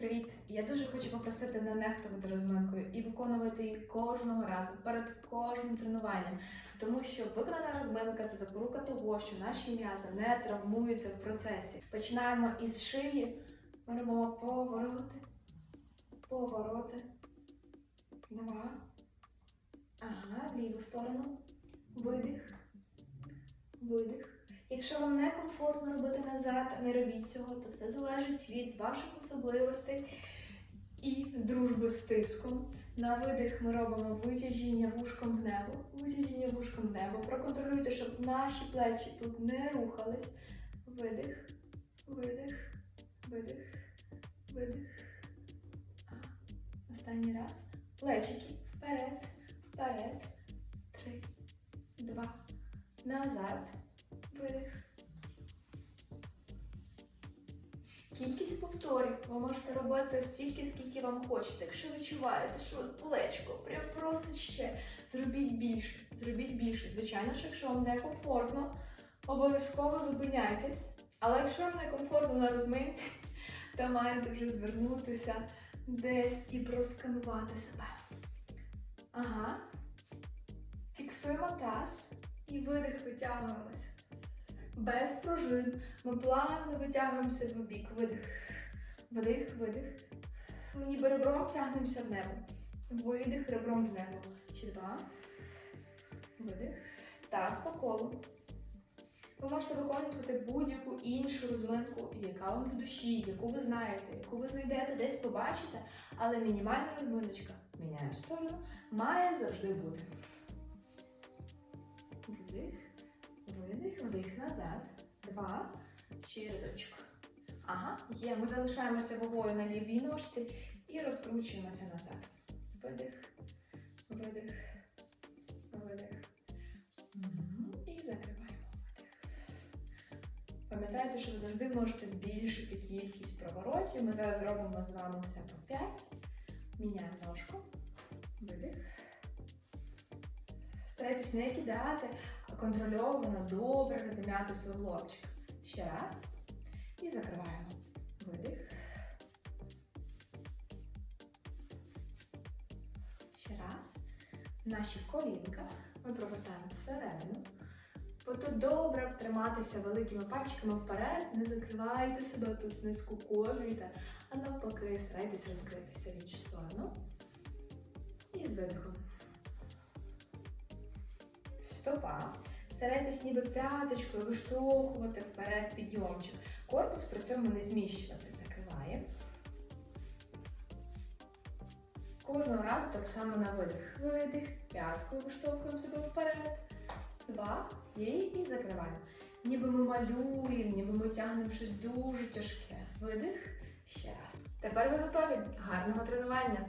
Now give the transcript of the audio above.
Привіт! Я дуже хочу попросити не нехтувати розминкою і виконувати її кожного разу перед кожним тренуванням, тому що виконана розминка це запорука того, що наші м'язи не травмуються в процесі. Починаємо із шиї, ми робимо повороти, повороти. Два. Ага, в ліву сторону. Видих. Видих. Якщо вам не комфортно робити назад, не робіть цього, то все залежить від ваших особливостей і дружби з тиском. На видих ми робимо витяжіння вушком в небо. Витяжіння вушком в небо. Проконтролюйте, щоб наші плечі тут не рухались. Видих, видих, видих, видих. Останній раз. Плечики вперед, вперед. Три, два, назад. Кількість повторів ви можете робити стільки, скільки вам хочеться. Якщо відчуваєте, що плечко прям просить ще, зробіть більше, зробіть більше. Звичайно ж, якщо вам не комфортно, обов'язково зупиняйтесь. Але якщо вам не комфортно на розминці, то маєте вже звернутися десь і просканувати себе. Ага. Фіксуємо таз і видих витягуємося. Без пружин. Ми плавно витягуємося в бік. Видих. Вдих, видих. Ми ніби ребром тягнемося в небо. Видих ребром в небо. Ще два. Видих. Таз по колу. Ви можете виконувати будь-яку іншу розминку, яка вам до душі, яку ви знаєте, яку ви знайдете, десь побачите, але мінімальна розминочка, міняємо сторону, має завжди бути. Два. Ще разочок. Ага, є. Ми залишаємося вагою на лівій ножці і розкручуємося назад. Видих, видих, видих. Мгм. І закриваємо. Видих. Пам'ятайте, що ви завжди можете збільшити кількість проворотів. Ми зараз зробимо з вами все по 5. Міняємо ножку. Видих. Старайтесь не кидати, контрольовано, добре розім'яти суглобчик. Ще раз. І закриваємо. Видих. Ще раз. Наші колінка ми провертаємо всередину. Тут добре триматися великими пальчиками вперед, не закривайте себе тут, не скукожуйте, а навпаки, старайтесь розкритися в іншу сторону. І з видихом. Стопа. Старайтесь ніби п'яточкою виштовхувати вперед підйомчик. Корпус при цьому не зміщувати. Закриваємо. Кожного разу так само на видих. Видих, п'яткою виштовхуємо себе вперед. Два. Є і закриваємо. Ніби ми малюємо, ніби ми тягнемо щось дуже тяжке. Видих. Ще раз. Тепер ви готові. Гарного тренування!